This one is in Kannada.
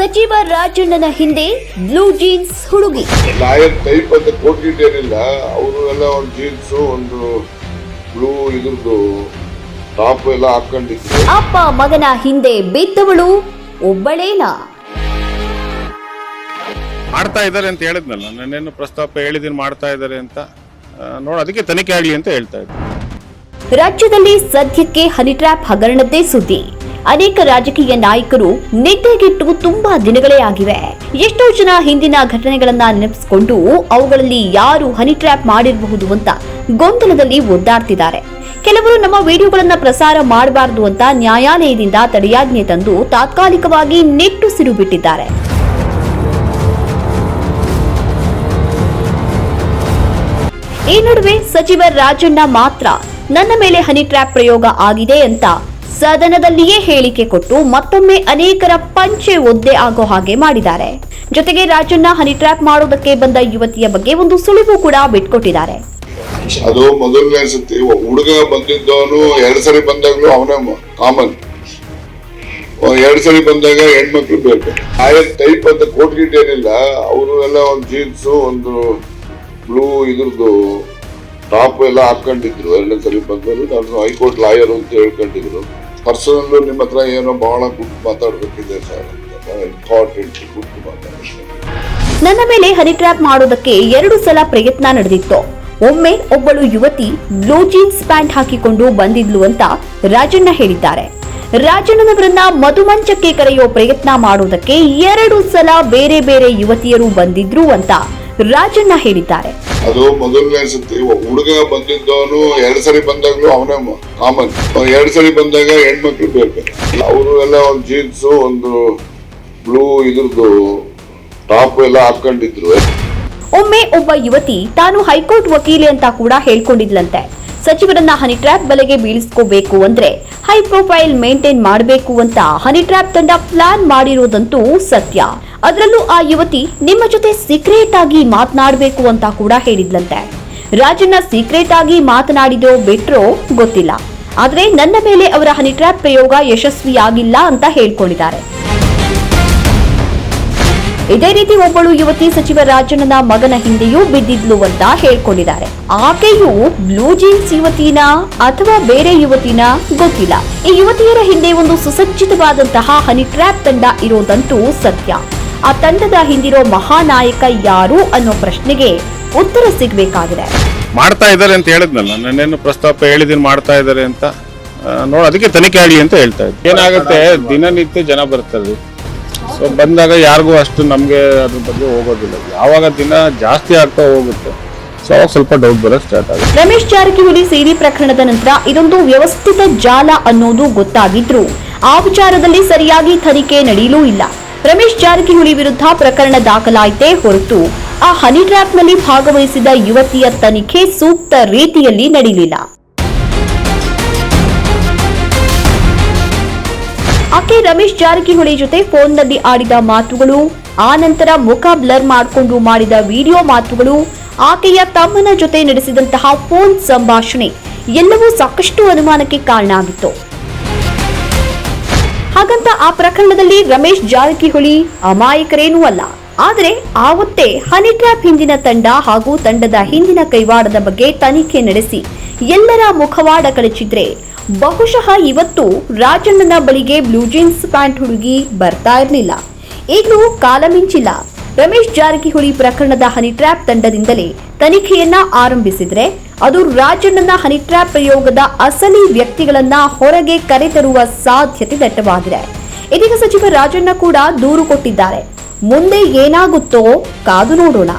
ಸಚಿವ ರಾಜಣ್ಣನ ಹಿಂದೆ ಬ್ಲೂ ಜೀನ್ಸ್ ಹುಡುಗಿ. ಲಾಯರ್ ಟೈಪ್ ಅಂತ ಕೊಟ್ಟಿದ್ದೇನಿಲ್ಲ ಅವರು ಎಲ್ಲ ಒಂದು ಜೀನ್ಸು ಒಂದು ಬ್ಲೂ ಇದ್ರದ್ದು ಟಾಪ್ ಎಲ್ಲ ಹಾಕೊಂಡಿದ್ರು. ಅಪ್ಪ ಮಗನ ಹಿಂದೆ ಬಿದ್ದವಳು ಒಬ್ಬಳೇನಾ? ಮಾಡ್ತಾ ಇದ್ದಾರೆ ಅಂತ ಹೇಳಿದ್ನಲ್ಲ. ನನ್ನೇನು ಪ್ರಸ್ತಾಪ ಹೇಳಿದ್ದೀನಿ ಮಾಡ್ತಾ ಇದ್ದಾರೆ ಅಂತ ನೋಡ ಅದಕ್ಕೆ ತನಿಖೆ ಆಗಲಿ ಅಂತ ಹೇಳ್ತಾ ಇದ್ದೆ. ರಾಜ್ಯದಲ್ಲಿ ಸದ್ಯಕ್ಕೆ ಹನಿ ಟ್ರ್ಯಾಪ್ ಹಗರಣದ್ದೇ ಸುದ್ದಿ. ಅನೇಕ ರಾಜಕೀಯ ನಾಯಕರು ನಿದ್ದೆಗೆಟ್ಟು ತುಂಬಾ ದಿನಗಳೇ ಆಗಿವೆ. ಎಷ್ಟೋ ಜನ ಹಿಂದಿನ ಘಟನೆಗಳನ್ನ ನೆನಪಿಸಿಕೊಂಡು ಅವುಗಳಲ್ಲಿ ಯಾರು ಹನಿ ಟ್ರ್ಯಾಪ್ ಮಾಡಿರಬಹುದು ಅಂತ ಗೊಂದಲದಲ್ಲಿ ಒದ್ದಾಡ್ತಿದ್ದಾರೆ. ಕೆಲವರು ನಮ್ಮ ವಿಡಿಯೋಗಳನ್ನ ಪ್ರಸಾರ ಮಾಡಬಾರದು ಅಂತ ನ್ಯಾಯಾಲಯದಿಂದ ತಡೆಯಾಜ್ಞೆ ತಂದು ತಾತ್ಕಾಲಿಕವಾಗಿ ನೆಟ್ಟುಸಿರು ಬಿಟ್ಟಿದ್ದಾರೆ. ಈ ನಡುವೆ ಸಚಿವ ರಾಜಣ್ಣ ಮಾತ್ರ ನನ್ನ ಮೇಲೆ ಹನಿ ಟ್ರ್ಯಾಪ್ ಪ್ರಯೋಗ ಆಗಿದೆ ಅಂತ ಸದನದಲ್ಲಿಯೇ ಹೇಳಿಕೆ ಕೊಟ್ಟು ಮತ್ತೊಮ್ಮೆ ಅನೇಕರ ಪಂಚೆ ಒದ್ದೆ ಆಗೋ ಹಾಗೆ ಮಾಡಿದ್ದಾರೆ. ಜೊತೆಗೆ ರಾಜಣ್ಣ ಹನಿ ಟ್ರ್ಯಾಪ್ ಮಾಡೋದಕ್ಕೆ ಬಂದ ಯುವತಿಯ ಬಗ್ಗೆ ಒಂದು ಸುಳಿವು ಕೂಡ ಬಿಟ್ಕೊಟ್ಟಿದ್ದಾರೆ. ಅದು ಮೊದಲನೇ ಸತಿ ಹುಡುಗ ಬಂದಿದ್ದವನು ಎರಡು ಸರಿ ಬಂದಾಗ್ಲೂ ಅವನೇ ಕಾಮನ್. ಎರಡು ಸರಿ ಬಂದಾಗ ಹೆಣ್ಮಕ್ಳು ಬೇಕು. ಆಯಾ ಟೈಪ್ ಅಂತ ಕೊಟ್ಟಿದ್ದೇನಿಲ್ಲ ಅವರು ಎಲ್ಲ ಒಂದು ಜೀನ್ಸ್ ಒಂದು ಬ್ಲೂ ಇದ್ರದ್ದು ಟಾಪ್ ಎಲ್ಲ ಹಾಕೊಂಡಿದ್ರು. ಎರಡನೇ ಸರಿ ಬಂದರು ನಾನು ಹೈಕೋರ್ಟ್ ಲಾಯರ್ ಅಂತ ಹೇಳ್ಕೊಂಡಿದ್ರು. ಪರ್ಸನಲ್ ನಿಮ್ಮ ಹತ್ರ ಏನೋ ಬಹಳ ಗುಡ್ ಮಾತಾಡಬೇಕಿದೆ ಸರ್ ಇಂಪಾರ್ಟೆಂಟ್ ಗುಡ್ ಮಾತಾಡ್ಬೇಕು. ನನ್ನ ಮೇಲೆ ಹನಿ ಟ್ರ್ಯಾಪ್ ಮಾಡೋದಕ್ಕೆ ಎರಡು ಸಲ ಪ್ರಯತ್ನ ನಡೆದಿತ್ತು. ಒಮ್ಮೆ ಒಬ್ಬಳು ಯುವತಿ ಬ್ಲೂ ಜೀನ್ಸ್ ಪ್ಯಾಂಟ್ ಹಾಕಿಕೊಂಡು ಬಂದಿದ್ಲು ಅಂತ ರಾಜಣ್ಣ ಹೇಳಿದ್ದಾರೆ. ರಾಜಣ್ಣನವರನ್ನ ಮಧುಮಂಚಕ್ಕೆ ಕರೆಯೋ ಪ್ರಯತ್ನ ಮಾಡೋದಕ್ಕೆ ಎರಡು ಸಲ ಬೇರೆ ಬೇರೆ ಯುವತಿಯರು ಬಂದಿದ್ರು ಅಂತ ರಾಜಣ್ಣ ಹೇಳಿದ್ದಾರೆ. ಅದು ಮೊದಲನೇ ಸತಿ ಹುಡುಗ ಬಂದಿದ್ದವನು ಎರಡು ಸರಿ ಬಂದಾಗ್ಲೂ ಅವನೇ ಕಾಮನ್. ಎರಡು ಸರಿ ಬಂದಾಗ ಹೆಣ್ಮಕ್ಳು ಬೇರೆ. ಅವರು ಎಲ್ಲ ಒಂದು ಜೀನ್ಸ್ ಒಂದು ಬ್ಲೂ ಇದ್ರದ್ದು ಟಾಪ್ ಎಲ್ಲ ಹಾಕೊಂಡಿದ್ರು. ಒಮ್ಮೆ ಒಬ್ಬ ಯುವತಿ ತಾನು ಹೈಕೋರ್ಟ್ ವಕೀಲೆ ಅಂತ ಕೂಡ ಹೇಳ್ಕೊಂಡಿದ್ಲಂತೆ. ಸಚಿವರನ್ನ ಹನಿ ಟ್ರ್ಯಾಪ್ ಬಲೆಗೆ ಬೀಳಿಸ್ಕೋಬೇಕು ಅಂದ್ರೆ ಹೈ ಪ್ರೊಫೈಲ್ ಮೇಂಟೈನ್ ಮಾಡಬೇಕು ಅಂತ ಹನಿ ಟ್ರ್ಯಾಪ್ ತಂಡ ಪ್ಲಾನ್ ಮಾಡಿರೋದಂತೂ ಸತ್ಯ. ಅದರಲ್ಲೂ ಆ ಯುವತಿ ನಿಮ್ಮ ಜೊತೆ ಸೀಕ್ರೆಟ್ ಆಗಿ ಮಾತನಾಡಬೇಕು ಅಂತ ಕೂಡ ಹೇಳಿದ್ಲಂತೆ. ರಾಜಣ್ಣ ಸೀಕ್ರೆಟ್ ಆಗಿ ಮಾತನಾಡಿದೋ ಬಿಟ್ರೋ ಗೊತ್ತಿಲ್ಲ. ಆದ್ರೆ ನನ್ನ ಮೇಲೆ ಅವರ ಹನಿ ಟ್ರ್ಯಾಪ್ ಪ್ರಯೋಗ ಯಶಸ್ವಿಯಾಗಿಲ್ಲ ಅಂತ ಹೇಳ್ಕೊಂಡಿದ್ದಾರೆ. ಇದೇ ರೀತಿ ಒಬ್ಬಳು ಯುವತಿ ಸಚಿವ ರಾಜಣ್ಣನ ಮಗನ ಹಿಂದೆಯೂ ಬಿದ್ದಿದ್ಲು ಅಂತ ಹೇಳ್ಕೊಂಡಿದ್ದಾರೆ. ಆಕೆಯು ಬ್ಲೂ ಜೀನ್ಸ್ ಯುವತಿನ ಅಥವಾ ಬೇರೆ ಯುವತಿನ ಗೊತ್ತಿಲ್ಲ. ಈ ಯುವತಿಯರ ಹಿಂದೆ ಒಂದು ಸುಸಜ್ಜಿತವಾದಂತಹ ಹನಿ ಟ್ರ್ಯಾಪ್ ತಂಡ ಇರೋದಂತೂ ಸತ್ಯ. ಆ ತಂಡದ ಹಿಂದಿರೋ ಮಹಾನಾಯಕ ಯಾರು ಅನ್ನೋ ಪ್ರಶ್ನೆಗೆ ಉತ್ತರ ಸಿಗಬೇಕಾಗಿದೆ. ಮಾಡ್ತಾ ಇದ್ದಾರೆ ಅಂತ ಹೇಳಿದ್ನಲ್ಲ, ನನ್ನೇನು ಪ್ರಸ್ತಾಪ ಹೇಳಿದೀನಿ ಮಾಡ್ತಾ ಇದ್ದಾರೆ ಅಂತ ನೋಡ, ಅದಕ್ಕೆ ತನಿಖೆ ಆಗಲಿ ಅಂತ ಹೇಳ್ತಾ ಇದ್ದೆ. ಏನಾಗುತ್ತೆ, ದಿನನಿತ್ಯ ಜನ ಬರ್ತಾರೆ. ಸೊ ಬಂದಾಗ ಯಾರಿಗೂ ಅಷ್ಟು ನಮಗೆ ಅದ್ರ ಬಗ್ಗೆ ಹೋಗೋದಿಲ್ಲ. ಯಾವಾಗ ದಿನ ಜಾಸ್ತಿ ಆಗ್ತಾ ಹೋಗುತ್ತೆ. ಸೊ ಸ್ವಲ್ಪ ಡೌಟ್ ಬರೋದು ಸ್ಟಾರ್ಟ್ ಆಗುತ್ತೆ. ರಮೇಶ್ ಜಾರಕಿಹೊಳಿ ಸಿಡಿ ಪ್ರಕರಣದ ನಂತರ ಇದೊಂದು ವ್ಯವಸ್ಥಿತ ಜಾಲ ಅನ್ನೋದು ಗೊತ್ತಾಗಿದ್ರು. ಆ ವಿಚಾರದಲ್ಲಿ ಸರಿಯಾಗಿ ತನಿಖೆ ನಡೆಯಲೂ ಇಲ್ಲ. ರಮೇಶ್ ಜಾರಕಿಹೊಳಿ ವಿರುದ್ಧ ಪ್ರಕರಣ ದಾಖಲಾಯಿತೇ ಹೊರತು ಆ ಹನಿ ಟ್ರ್ಯಾಪ್ನಲ್ಲಿ ಭಾಗವಹಿಸಿದ ಯುವತಿಯ ತನಿಖೆ ಸೂಕ್ತ ರೀತಿಯಲ್ಲಿ ನಡೆಯಲಿಲ್ಲ ಆಕೆ ರಮೇಶ್ ಜಾರಕಿಹೊಳಿ ಜೊತೆ ಫೋನ್ನಲ್ಲಿ ಆಡಿದ ಮಾತುಗಳು, ಆ ನಂತರ ಮುಖ ಬ್ಲರ್ ಮಾಡಿಕೊಂಡು ಮಾಡಿದ ವಿಡಿಯೋ ಮಾತುಗಳು, ಆಕೆಯ ತಮ್ಮನ ಜೊತೆ ನಡೆಸಿದಂತಹ ಫೋನ್ ಸಂಭಾಷಣೆ ಎಲ್ಲವೂ ಸಾಕಷ್ಟು ಅನುಮಾನಕ್ಕೆ ಕಾರಣ ಆಗಿತ್ತು ಹಾಗಂತ ಆ ಪ್ರಕರಣದಲ್ಲಿ ರಮೇಶ್ ಜಾರಕಿಹೊಳಿ ಅಮಾಯಕರೇನೂ ಅಲ್ಲ. ಆದರೆ ಆವತ್ತೇ ಹನಿ ಟ್ರ್ಯಾಪ್ ಹಿಂದಿನ ತಂಡ ಹಾಗೂ ತಂಡದ ಹಿಂದಿನ ಕೈವಾಡದ ಬಗ್ಗೆ ತನಿಖೆ ನಡೆಸಿ ಎಲ್ಲರ ಮುಖವಾಡ ಕಳಚಿದ್ರೆ ಬಹುಶಃ ಇವತ್ತು ರಾಜಣ್ಣನ ಬಳಿಗೆ ಬ್ಲೂ ಜೀನ್ಸ್ ಪ್ಯಾಂಟ್ ಹುಡುಗಿ ಬರ್ತಾ ಇರಲಿಲ್ಲ. ಈಗಲೂ ಕಾಲ ಮಿಂಚಿಲ್ಲ. ರಮೇಶ್ ಜಾರಕಿಹೊಳಿ ಪ್ರಕರಣದ ಹನಿ ಟ್ರ್ಯಾಪ್ ತಂಡದಿಂದಲೇ ತನಿಖೆಯನ್ನ ಆರಂಭಿಸಿದ್ರೆ ಅದು ರಾಜಣ್ಣನ ಹನಿ ಟ್ರ್ಯಾಪ್ ಪ್ರಯೋಗದ ಅಸಲಿ ವ್ಯಕ್ತಿಗಳನ್ನ ಹೊರಗೆ ಕರೆತರುವ ಸಾಧ್ಯತೆ ದಟ್ಟವಾಗಿದೆ. ಇದೀಗ ಸಚಿವ ರಾಜಣ್ಣ ಕೂಡ ದೂರು ಕೊಟ್ಟಿದ್ದಾರೆ. ಮುಂದೆ ಏನಾಗುತ್ತೋ ಕಾದು ನೋಡೋಣ.